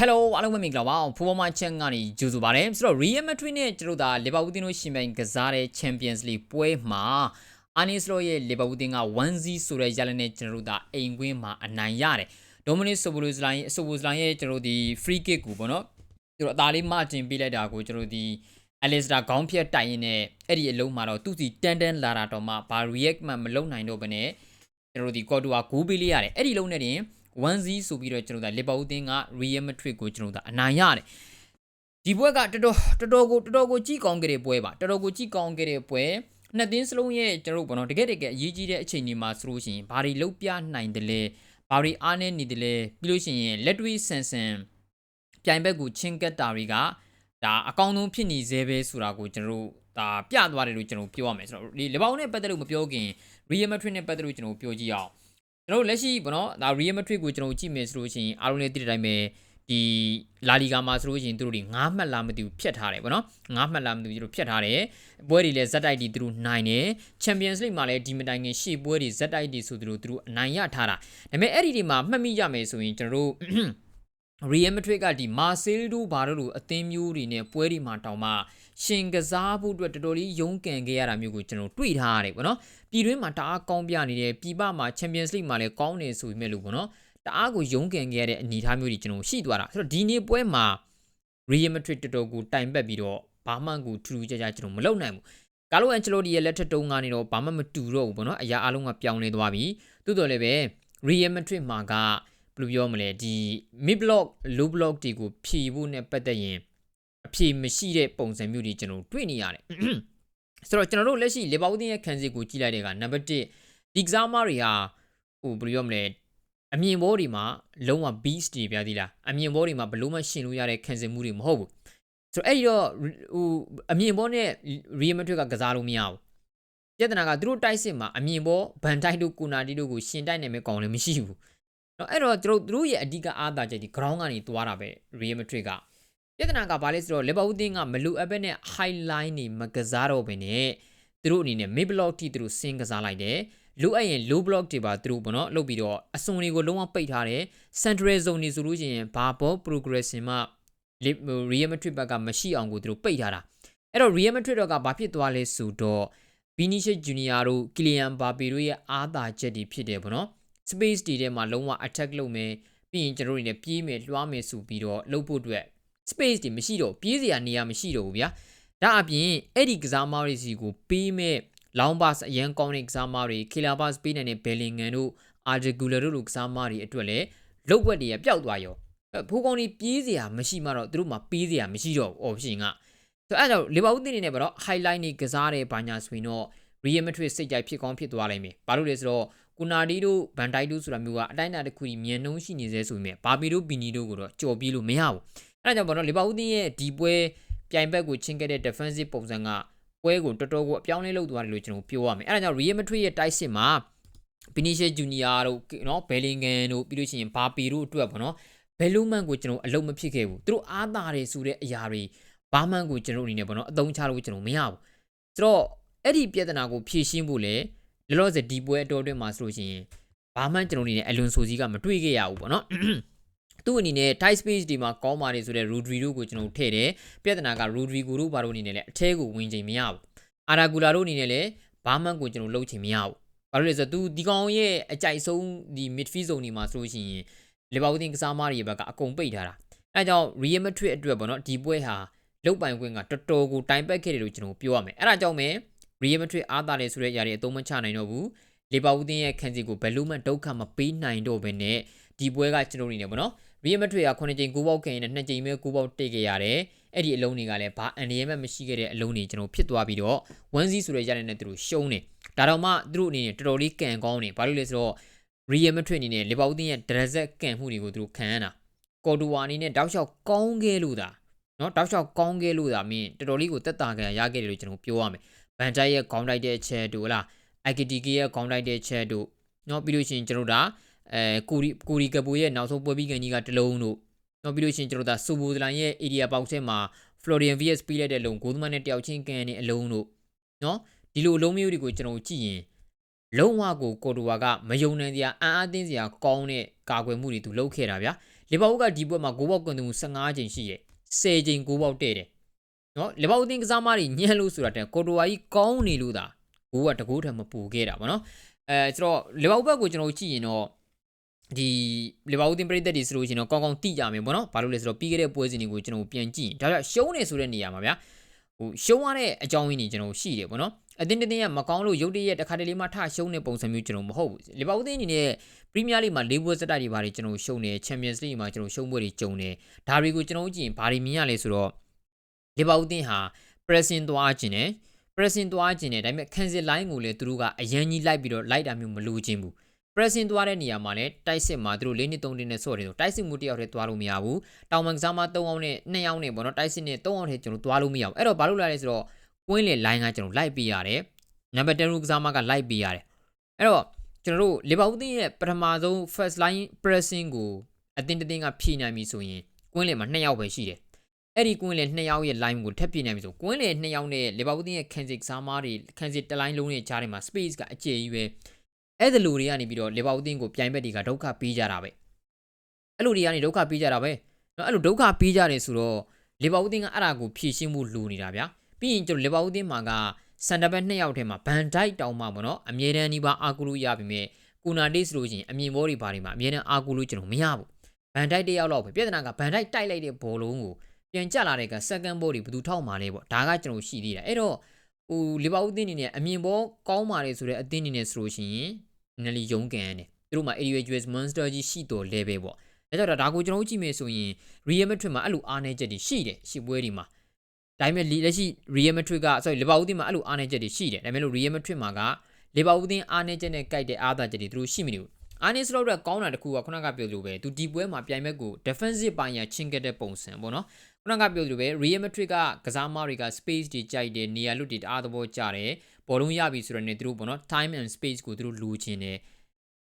Hello အားလုံးပဲမင်္ဂလာပါဖိုးပေါ်မချက်ကနေကြိုဆိုပါရစေဆိုတော့ Real Madrid နဲ့ကျွန်တော်ဒါလီဗာပူးတင်းတို့ရှင်ပြိုင်ကစားတဲ့ Champions League ပွဲမှာအာနီစလိုရဲ့လီဗာပူးတင်းက1-0ဆိုတဲ့ရလနဲ့ကျွန်တော်တို့ဒါအိမ်ကွင်းမှာအနိုင်ရတယ်ဒိုမနစ်ဆိုဘလိုစလိုင်းဆိုဘလိုစလိုင်းရဲ့ကျွန်တော်တို့ဒီ free kick ကိုပေါ့နော်ကျွန်တော်အသားလေးမတင်ပေးလိုက်တာကိုကျွန်တော်ဒီ Alistair ခေါင်းဖြတ်တိုက်ရင်နဲ့အဲ့ဒီအလုံးမှာတော့သူ့စီတန်တန်လာတာတော့မှဘာ react မှမလုပ်နိုင်တော့ဘဲနဲ့ကျွန်တော်ဒီ Cordua ဂိုးပေးလေးရတယ်အဲ့ဒီလုံးနဲ့တင် 1-0ဆိုပြီးတော့ကျွန်တော်တို့လီဗာပူးတင်းက Real Madrid ကိုကျွန်တော်တို့အနိုင်ရတယ်ဒီပွဲကတော်တော်တော်တော်ကိုတော်တော်ကိုကြည့်ကောင်းခဲ့တဲ့ပွဲပါတော်တော်ကိုကြည့်ကောင်းခဲ့တဲ့ပွဲနှစ်သင်းစလုံးရဲ့ကျွန်တော်တို့ဘောနော်တကယ်တကယ်အရေးကြီးတဲ့အချိန်ဒီမှာဆိုလို့ရှိရင်ဘာတွေလုတ်ပြနိုင်တယ်လဲဘာတွေအားနေနေတယ်လဲပြီးလို့ရှိရင်လက်တွေ့ဆန်ဆန်ပြိုင်ဘက်ကိုချင်းကတ်တာတွေကဒါအကောင်းဆုံးဖြစ်နေသေးပဲဆိုတာကိုကျွန်တော်တို့ဒါပြသွားတယ်လို့ကျွန်တော်ပြောရမယ်ဆိုတော့ဒီလေဘောင်နဲ့ပတ်သက်လို့မပြောခင် Real Madrid နဲ့ပတ်သက်လို့ကျွန်တော်ပြောကြည့်အောင် ကျွန်တော်လက်ရှိဘောနော်ဒါ Real Madrid ကိုကျွန်တော်ကြည့်မယ်ဆိုလို့ရှိရင်အားလုံးလည်းသိတဲ့အတိုင်းပဲဒီလာလီဂါမှာဆိုလို့ရှိရင်သူတို့တွေ9မှတ်လားမသိဘူးဖြတ်ထားတယ်ဗောနော်9မှတ်လားမသိဘူးသူတို့ဖြတ်ထားတယ်ပွဲတွေလည်းဇက်တိုက်တွေသူတို့နိုင်တယ် Champions League မှာလည်းဒီမတိုင်ခင်ရှေ့ပွဲတွေဇက်တိုက်တွေဆိုသူတို့သူတို့အနိုင်ရထားတာဒါပေမဲ့အဲ့ဒီတွေမှာမှတ်မိရမယ်ဆိုရင်ကျွန်တော်တို့ Real Madrid ကဒီ Marcelo တို့ဘာလို့လို့အသင်းမျိုးတွေနဲ့ပွဲတွေမှာတောင်မှရှင်ကစားဖို့အတွက်တော်တော်လေးရုန်းကန်ခဲ့ရတာမျိုးကိုကျွန်တော်တွေ့ထားရတယ်ပေါ့နော်ပြည်တွင်းမှာတအားကောင်းပြနေတယ်ပြည်ပမှာ Champions League မှာလည်းကောင်းနေဆိုပေမဲ့လို့ပေါ့နော်တအားကိုရုန်းကန်ခဲ့ရတဲ့အနေအထားမျိုးတွေကျွန်တော်ရှိသွားတာဆိုတော့ဒီနေ့ပွဲမှာ Real Madrid တော်တော်ကိုတိုင်ပတ်ပြီးတော့ဘာမှကိုထူးထူးခြားခြားကျွန်တော်မလုပ်နိုင်ဘူးကာလိုအန်ချလိုဒီရဲ့လက်ထက်တုံးကနေတော့ဘာမှမတူတော့ဘူးပေါ့နော်အရာအလုံးကပြောင်းလဲသွားပြီတိုးတော်လည်းပဲ Real Madrid မှာက ဘယ်လိုပြောမလဲဒီ mid block low block တွေကိုဖြည့်ဖို့နဲ့ပတ်သက်ရင်အဖြေမရှိတဲ့ပုံစံမျိုးတွေကျွန်တော်တွေ့နေရတယ်ဆိုတော့ကျွန်တော်တို့လက်ရှိလေဘောက်တင်းရဲ့ခံစစ်ကိုကြည့်လိုက်တဲ့ကနံပါတ်1ဒီကစားမတွေဟာဟိုဘယ်လိုပြောမလဲအမြင်ဘောတွေမှာလုံးဝ beast တွေပြသီလားအမြင်ဘောတွေမှာဘလို့မှရှင်လို့ရတဲ့ခံစစ်မှုတွေမဟုတ်ဘူးဆိုတော့အဲ့ဒီတော့ဟိုအမြင်ဘောနဲ့ Real Madrid ကကစားလို့မရဘူးပြဿနာကသူတို့တိုက်စစ်မှာအမြင်ဘောဗန်တိုက်တို့ကိုနာတီတို့ကိုရှင်တိုက်နိုင်မဲ့ကောင်လည်းမရှိဘူး တော့အဲ့တော့သူတို့သူတို့ရဲ့အဓိကအားသာချက်ဒီ ground ကနေသွားတာပဲ Real Madrid ကပြဿနာကဘာလဲဆိုတော့ Liverpool တင်းကမလူအပ်ပဲနဲ့ highline နေမကစားတော့ဘဲနဲ့သူတို့အနေနဲ့ mid block ထိသူတို့ဆင်းကစားလိုက်တယ်လိုအပ်ရင် low block တွေပါသူတို့ပေါ့နော်လုပ်ပြီးတော့အစွန်တွေကိုလုံးဝပိတ်ထားတယ် central zone တွေဆိုလို့ရှိရင်ဘာ ball progression မှ Real Madrid ဘက်ကမရှိအောင်ကိုသူတို့ပိတ်ထားတာအဲ့တော့ Real Madrid တော့ကဘာဖြစ်သွားလဲဆိုတော့ Vinicius Junior တို့ Kylian Mbappe တို့ရဲ့အားသာချက်တွေဖြစ်တယ်ပေါ့နော် space တွေထဲမှာလုံးဝ attack လုပ်မယ်ပြီးရင်ကျွန်တော်တို့နေပြေးမယ်လွှားမယ်ဆိုပြီးတော့လုပ်ဖို့အတွက် space တွေမရှိတော့ပြေးစရာနေရာမရှိတော့ဘူးဗျာဒါအပြင်အဲ့ဒီကစားမတွေစီကိုပေးမဲ့လောင်းဘတ်အရန်ကောင်းတဲ့ကစားမတွေကီလာဘတ်ပေးနိုင်တဲ့ဘယ်လင်ဂန်တို့အာဂျဂူလာတို့လိုကစားမတွေအတွက်လည်းလုတ်ွက်တွေကပျောက်သွားရောဖိုးကောင်းတွေပြေးစရာမရှိမှတော့သူတို့မှပေးစရာမရှိတော့ဘူး option ကဆိုအဲ့တော့လီဗာပူးတင်းနေနဲ့ပေါ့နော် highlight နေကစားတဲ့ဘာညာဆိုရင်တော့ Real Madrid စိတ်ကြိုက်ဖြစ်ကောင်းဖြစ်သွားနိုင်မယ်ဘာလို့လဲဆိုတော့ ကူနာဒီတို့ဗန်တိုက်တို့ဆိုတာမျိုးကအတိုင်းအတာတစ်ခုကြီးမြန်နှုံးရှိနေသေးဆိုပေမဲ့ဘာပီတို့ပီနီတို့ကိုတော့ကြော်ပြေးလို့မရဘူးအဲဒါကြောင့်ပေါ့နော်လီဗာပူးသင်းရဲ့ဒီပွဲပြိုင်ဘက်ကိုချင်းခဲ့တဲ့ defensive ပုံစံကပွဲကိုတော်တော်ကိုအပြောင်းလဲလုပ်သွားတယ်လို့ကျွန်တော်ပြောရမယ်အဲဒါကြောင့် Real Madrid ရဲ့တိုက်စစ်မှာ Vinicius Junior တို့နော် Bellingham တို့ပြီးလို့ရှိရင်ဘာပီတို့အတွက်ပေါ့နော်ဘယ်လိုမှန်ကိုကျွန်တော်အလုံးမဖြစ်ခဲ့ဘူးသူတို့အားသာတယ်ဆိုတဲ့အရာတွေဘာမှန်ကိုကျွန်တော်အနေနဲ့ပေါ့နော်အသုံးချလို့ကျွန်တော်မရဘူးဆိုတော့အဲ့ဒီပြဿနာကိုဖြေရှင်းဖို့လည်း လောလောဆယ်ဒီပွဲအတော်အတွင်းမှာဆိုလို့ရှိရင်ဘာမှကျွန်တော်အနေနဲ့အလွန်ဆိုစီကမတွေ့ခဲ့ရဘူးပေါ့နော်သူ့အနေနဲ့ tight space ဒီမှာကောင်းပါတယ်ဆိုတော့ Rodri တို့ကိုကျွန်တော်ထည့်တယ်ပြဿနာက Rodri ကိုတို့ဘာလို့အနေနဲ့လဲအထဲကိုဝင်ချိန်မရဘူး Aragula တို့အနေနဲ့လည်းဘာမှကိုကျွန်တော်လှုပ်ချိန်မရဘူးဘာလို့လဲဆိုတော့ तू ဒီကောင်ရဲ့အကြိုက်ဆုံးဒီ midfield zone ဒီမှာဆိုလို့ရှိရင်လီဗာပူးတင်ကစားမတွေဘက်ကအကုန်ပိတ်ထားတာအဲကြောင့် Real Madrid အတွက်ပေါ့နော်ဒီပွဲဟာလုတ်ပိုင်ခွင့်ကတော်တော်ကိုတိုင်ပတ်ခဲ့တယ်လို့ကျွန်တော်ပြောရမယ်အဲဒါကြောင့် ရီယယ်မက်ဒရစ်အားသာတယ်ဆိုတဲ့အရာတွေအသုံးမချနိုင်တော့ဘူးလီဗာပူးတင်ရဲ့ခံစီကိုဘယ်လိုမှဒုက္ခမပေးနိုင်တော့ဘဲနဲ့ဒီပွဲကကျွန်တော်နေတယ်ဗောနော်ရီယယ်မက်ဒရစ်က9ချိန်9ပေါက်ခံရတဲ့2ချိန်ပဲ9ပေါက်တိတ်ခဲ့ရတယ်အဲ့ဒီအလုံးတွေကလည်းဘာအန်ဒီယမ်မှမရှိခဲ့တဲ့အလုံးတွေကျွန်တော်ဖြစ်သွားပြီးတော့1-0ဆိုတဲ့ရတဲ့နဲ့သူတို့ရှုံးတယ်ဒါတော့မှသူတို့အနေနဲ့တော်တော်လေးကံကောင်းတယ်ဘာလို့လဲဆိုတော့ရီယယ်မက်ဒရစ်အနေနဲ့လီဗာပူးတင်ရဲ့ဒရက်ဆက်ကံမှုတွေကိုသူတို့ခံရတာကော်ဒူဝါအနေနဲ့တောက်လျှောက်ကောင်းခဲ့လို့ဒါနော်တောက်လျှောက်ကောင်းခဲ့လို့ဒါမင်းတော်တော်လေးကိုတက်တာခံရခဲ့တယ်လို့ကျွန်တော်ပြောရမယ် ဗန်တိုက်ရဲ့ခေါင်းတိုက်တဲ့ချက်တို့လားအိုက်ကတီကီရဲ့ခေါင်းတိုက်တဲ့ချက်တို့နော်ပြီးလို့ရှိရင်ကျွန်တော်ဒါအဲကိုရီကိုရီကပိုရဲ့နောက်ဆုံးပွဲပြီးကန်ကြီးကတလုံးတို့နော်ပြီးလို့ရှိရင်ကျွန်တော်ဒါစူဘိုဒလန်ရဲ့ area box ထဲမှာ Florian VS ပြီးလိုက်တဲ့လုံဂိုးသမားနဲ့တယောက်ချင်းကန်တဲ့အလုံးတို့နော်ဒီလိုအလုံးမျိုးတွေကိုကျွန်တော်ကြည့်ရင်လုံးဝကိုကိုတိုဝါကမယုံနိုင်စရာအံ့အားသင့်စရာကောင်းတဲ့ကာကွယ်မှုတွေသူလုပ်ခဲ့တာဗျာလီဗာပူးကဒီပွဲမှာဂိုးပေါက်ကွန်တူ15ချိန်ရှိရဲ့10ချိန်ဂိုးပေါက်တဲ့တယ် နော်လီဗာပူးတင်ကစားမတွေညံ့လို့ဆိုတာတဲ့ကိုတိုဝါကြီးကောင်းနေလို့သာဂိုးကတကိုးထံမပူခဲ့တာဗောနော်အဲဆိုတော့လီဗာပူးဘက်ကိုကျွန်တော်ကြည့်ရင်တော့ဒီလီဗာပူးတင်ပရိသတ်တွေဆိုလို့ရှိရင်တော့ကောင်းကောင်းသိကြမယ်ဗောနော်ဘာလို့လဲဆိုတော့ပြီးခဲ့တဲ့ပွဲစဉ်တွေကိုကျွန်တော်ပြန်ကြည့်ဒါကြောင့်ရှုံးနေဆိုတဲ့နေရာမှာဗျာဟိုရှုံးရတဲ့အကြောင်းရင်းတွေကျွန်တော်ရှိတယ်ဗောနော်အတင်းတင်းကမကောင်းလို့ရုတ်တရက်တစ်ခါတလေမှထရှုံးတဲ့ပုံစံမျိုးကျွန်တော်မဟုတ်ဘူးလီဗာပူးတင်အနေနဲ့ပရီးမီးယားလိမှာ၄ပွဲစတိုက်တွေပါတယ်ကျွန်တော်ရှုံးတယ်ချန်ပီယံစ်လိမှာကျွန်တော်ရှုံးပွဲတွေကြုံတယ်ဒါတွေကိုကျွန်တော်ကြည့်ရင်ဘာတွေမြင်ရလဲဆိုတော့ လီဗာပူးတင်ဟာ pressing သွားခြင်းနဲ့ pressing သွားခြင်းနဲ့ဒါပေမဲ့ cancel line ကိုလည်းသူတို့ကအရန်ကြီးလိုက်ပြီးတော့လိုက်တာမျိုးမလိုချင်ဘူး pressing သွားတဲ့နေရာမှာလည်းတိုက်စစ်မှာသူတို့၄နှစ်၃နှစ်နဲ့ဆော့တယ်ဆိုတိုက်စစ်မှုတစ်ယောက်တည်းသွားလို့မရဘူးတောင်မန်ကစားမ၃အောင်နဲ့2အောင်နဲ့ပေါ့နော်တိုက်စစ်နဲ့3အောင်တည်းကျွန်တော်သွားလို့မရဘူးအဲ့တော့ဘာလို့လဲလဲဆိုတော့ကွင်းလေ line ကကျွန်တော်လိုက်ပေးရတယ်နံပါတ်10ရူကစားမကလိုက်ပေးရတယ်အဲ့တော့ကျွန်တော်တို့လီဗာပူးတင်းရဲ့ပထမဆုံး first line pressing ကိုအတင်းတင်းကဖြည့်နိုင်ပြီဆိုရင်ကွင်းလေမှာ2ယောက်ပဲရှိတယ် အဲ့ဒီကွင်းလေ2ယောက်ရဲ့ line ကိုထပ်ပြနေပြီဆိုကွင်းလေ2ယောက်နဲ့လီဗာပူးတင်းရဲ့ခန်စစ်စားမားတွေခန်စစ်တလိုင်းလုံးရဲ့ကြားထဲမှာ space ကအကျယ်ကြီးပဲအဲ့ဒီလူတွေကနေပြီးတော့လီဗာပူးတင်းကိုပြိုင်ဘက်တွေကဒုက္ခပေးကြတာပဲအဲ့လိုတွေကနေဒုက္ခပေးကြတာပဲနော်အဲ့လိုဒုက္ခပေးကြတယ်ဆိုတော့လီဗာပူးတင်းကအဲ့ဒါကိုဖြည့်ရှင်းမှုလိုနေတာဗျာပြီးရင်ကျွန်တော်လီဗာပူးတင်းမှာကစန်တာဘက်2ယောက်ထဲမှာဘန်ဒိုက်တောင်မှပေါ့နော်အမြဲတမ်းဒီပါအာကူလူရပြီမြဲကူနာဒေ့ဆိုလို့ရှိရင်အမြင်ဘောတွေဘာတွေမှာအမြဲတမ်းအာကူလူကျွန်တော်မရဘူးဘန်ဒိုက်တယောက်လောက်ပဲပြဿနာကဘန်ဒိုက်တိုက်လိုက်တဲ့ဘောလုံးကို ပြန်ကြလာတဲ့က second ball တွေဘယ်သူထောက်မှာလဲပေါ့ဒါကကျွန်တော်ရှိသေးတယ်အဲ့တော့ဟိုလီဗာပူးတင်းနေနဲ့အမြင်ဘောကောင်းပါတယ်ဆိုတဲ့အသင်းနေနဲ့ဆိုလို့ရှိရင်နယ်လီယုံကန်တယ်သူတို့မှာ area US monster ကြီးရှိတော် level ပေါ့ဒါကြောင့်ဒါကိုကျွန်တော်ကြည့်မယ်ဆိုရင် Real Madrid မှာအဲ့လိုအားနည်းချက်တွေရှိတယ်ရှိပွဲတွေမှာဒါပေမဲ့လက်ရှိ Real Madrid က sorry လီဗာပူးတင်းမှာအဲ့လိုအားနည်းချက်တွေရှိတယ်ဒါပေမဲ့လို့ Real Madrid မှာကလီဗာပူးတင်းအားနည်းချက်နဲ့ကြိုက်တဲ့အားသာချက်တွေသူတို့ရှိမနေဘူး အာနီစလောက်တော့ကောင်းတာတခုကခုနကပြောလို့ပဲသူဒီပွဲမှာပြိုင်ဘက်ကို defensive ပိုင်းရချင်းကတဲ့ပုံစံပေါ့နော်ခုနကပြောလို့ပဲ Real Madrid ကကစားမတွေက space တွေကြိုက်တယ်နေရာလွတ်တွေတအားသဘောကျတယ်ဘောလုံးရပြီဆိုတော့ねသူတို့ပေါ့နော် time and space ကိုသူတို့လူချင်တယ်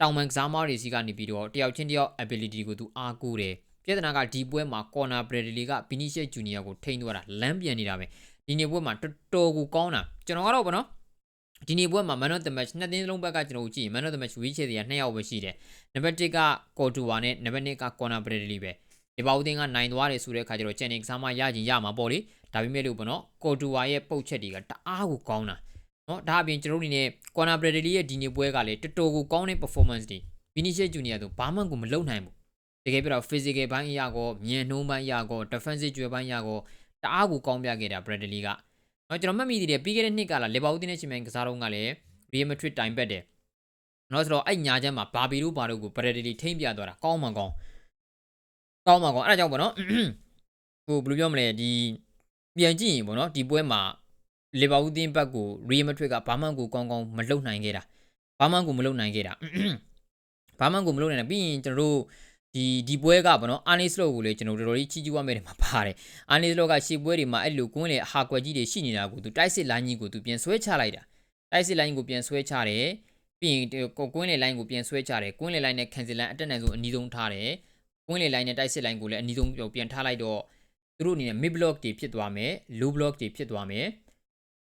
တောင်မန်ကစားမတွေစီကနေပြီးတော့တယောက်ချင်းတယောက် ability ကိုသူအားကိုးတယ်ပြဿနာကဒီပွဲမှာ corner Bradley က Vinicius Junior ကိုထိန်းသွားတာလမ်းပြန်နေတာပဲဒီနေ့ပွဲမှာတော်တော်ကိုကောင်းတာကျွန်တော်ကတော့ဗောနော် ဒီနေ့ပွဲမှာ man of the match နှစ်သင်းလုံးဘက်ကကျွန်တော်ကြည့် man of the match ဝီးချေတွေက2ယောက်ပဲရှိတယ်နံပါတ်1က Courtois နဲ့နံပါတ်2က Conor Bradley ပဲဒီပေါင်းတင်ကနိုင်သွားတယ်ဆိုတဲ့အခါကျတော့ channel ကစားမရရင်ရမှာပေါ့လေဒါပေမဲ့လို့ပေါ့နော် Courtois ရဲ့ပုတ်ချက်တွေကတအားကိုကောင်းတာနော်ဒါအပြင်ကျွန်တော်တို့အနေနဲ့ Conor Bradley ရဲ့ဒီနေ့ပွဲကလည်းတော်တော်ကိုကောင်းတဲ့ performance တွေ Vinicius Junior တို့ဘာမှကိုမလုပ်နိုင်ဘူးတကယ်ပြတော့ physical ဘိုင်းအရာကောမြန်နှုံးဘိုင်းအရာကော defensive ကျွဲဘိုင်းအရာကောတအားကိုကောင်းပြခဲ့တာ Bradley က နော်ကျွန်တော်မှတ်မိသေးတယ်ပြီးခဲ့တဲ့နှစ်ကလာလေဘာဦးတင်းနဲ့ချင်းမိုင်ကစားတော့ကလည်း Real Madrid တိုင်ပတ်တယ်နော်ဆိုတော့အဲ့ညာချမ်းမှာဘာဘီတို့ဘာတို့ကို Bradley ထိမ့်ပြသွားတာကောင်းမှကောင်းကောင်းမှကောင်းအဲ့ဒါကြောင့်ပေါ့နော်ဟိုဘယ်လိုပြောမလဲဒီပြန်ကြည့်ရင်ပေါ့နော်ဒီပွဲမှာလေဘာဦးတင်းဘက်ကို Real Madrid ကဘာမှကိုကောင်းကောင်းမလုပ်နိုင်ခဲ့တာဘာမှကိုမလုပ်နိုင်ခဲ့တာဘာမှကိုမလုပ်နိုင်တာပြီးရင်ကျွန်တော်တို့ ဒီဒီပွဲကဗောနော်အာနီစလော့ကိုလည်းကျွန်တော်တော်တော်ကြီးချီးကျူးရမယ်တယ်မှာပါတယ်အာနီစလော့ကရှေ့ပွဲတွေမှာအဲ့လိုကွင်းလေအဟာကွက်ကြီးတွေရှိနေတာကိုသူတိုက်စစ်လိုင်းကြီးကိုသူပြန်ဆွဲချလိုက်တာတိုက်စစ်လိုင်းကိုပြန်ဆွဲချတယ်ပြီးရင်ကွင်းလေလိုင်းကိုပြန်ဆွဲချတယ်ကွင်းလေလိုင်းနဲ့ကန်စီလိုင်းအတက်နိုင်ဆုံးအနီးဆုံးထားတယ်ကွင်းလေလိုင်းနဲ့တိုက်စစ်လိုင်းကိုလည်းအနီးဆုံးပြန်ထားလိုက်တော့သူတို့အနေနဲ့ mid block တွေဖြစ်သွားမယ် low block တွေဖြစ်သွားမယ်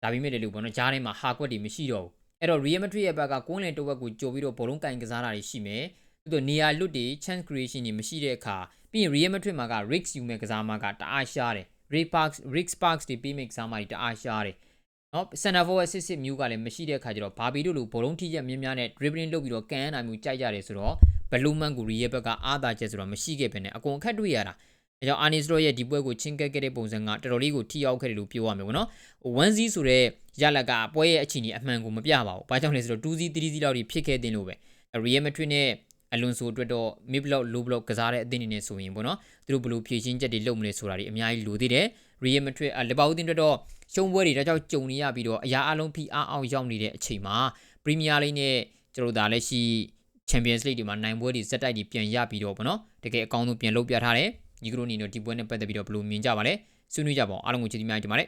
ဒါပေမဲ့လည်းလို့ဗောနော်ဂျားထဲမှာဟာကွက်တွေမရှိတော့ဘူးအဲ့တော့ Real Madrid ရဲ့ဘက်ကကွင်းလေတစ်ဝက်ကိုကြိုပြီးတော့ဘောလုံးကင်ကစားတာတွေရှိမယ် သူတို့နေရာလွတ်တွေ chance creation တွေမရှိတဲ့အခါပြီးရင် Real Madrid မှာက Rick ယူမဲ့ကစားမကတအားရှားတယ် Rick Parks Rick Sparks တွေပြီးမဲ့ကစားမတွေတအားရှားတယ်နော် center forward စစ်စစ်မျိုးကလည်းမရှိတဲ့အခါကျတော့ဘာဘီတို့လိုဘောလုံးထိချက်မြင်းများနဲ့ dribbling လုပ်ပြီးတော့ကန်ရတာမျိုးကြိုက်ကြတယ်ဆိုတော့ဘလူးမန်ကူရီရဲ့ဘက်ကအားသာချက်ဆိုတော့မရှိခဲ့ပဲနဲ့အကုန်အခက်တွေ့ရတာအဲကြောင့်အာနီစလိုရဲ့ဒီပွဲကိုချင်းကက်ခဲ့တဲ့ပုံစံကတော်တော်လေးကိုထိရောက်ခဲ့တယ်လို့ပြောရမယ်ပေါ့နော်1 0ဆိုတဲ့ရလက်ကပွဲရဲ့အခြေအနေအမှန်ကိုမပြပါဘူးဘာကြောင့်လဲဆိုတော့2 0 3 0လောက်ထိဖြစ်ခဲ့တဲ့လို့ပဲ Real Madrid နဲ့ အလွန်ဆိုအတွက်တော့ mid block low block ကစားတဲ့အသင်းအနေနဲ့ဆိုရင်ပေါ့နော်သူတို့ဘယ်လိုဖြည့်ရှင်းချက်တွေလုပ်မလဲဆိုတာတွေအများကြီးလိုသေးတယ် Real Madrid လီဗာပူးတင်အတွက်တော့ရှုံးပွဲတွေဒါကြောင့်ကြုံနေရပြီးတော့အရာအလုံးဖိအားအောင်ရောက်နေတဲ့အချိန်မှာ Premier League နဲ့ကျွန်တော်ဒါလည်းရှိ Champions League တွေမှာနိုင်ပွဲတွေဇက်တိုက်တွေပြန်ရပြီးတော့ပေါ့နော်တကယ်အကောင်းဆုံးပြန်လုပ်ပြထားတယ်ညီကတို့အနေနဲ့ဒီပွဲနဲ့ပတ်သက်ပြီးတော့ဘယ်လိုမြင်ကြပါလဲဆွေးနွေးကြပါအောင်အားလုံးကိုကျေးဇူးများတင်ပါတယ်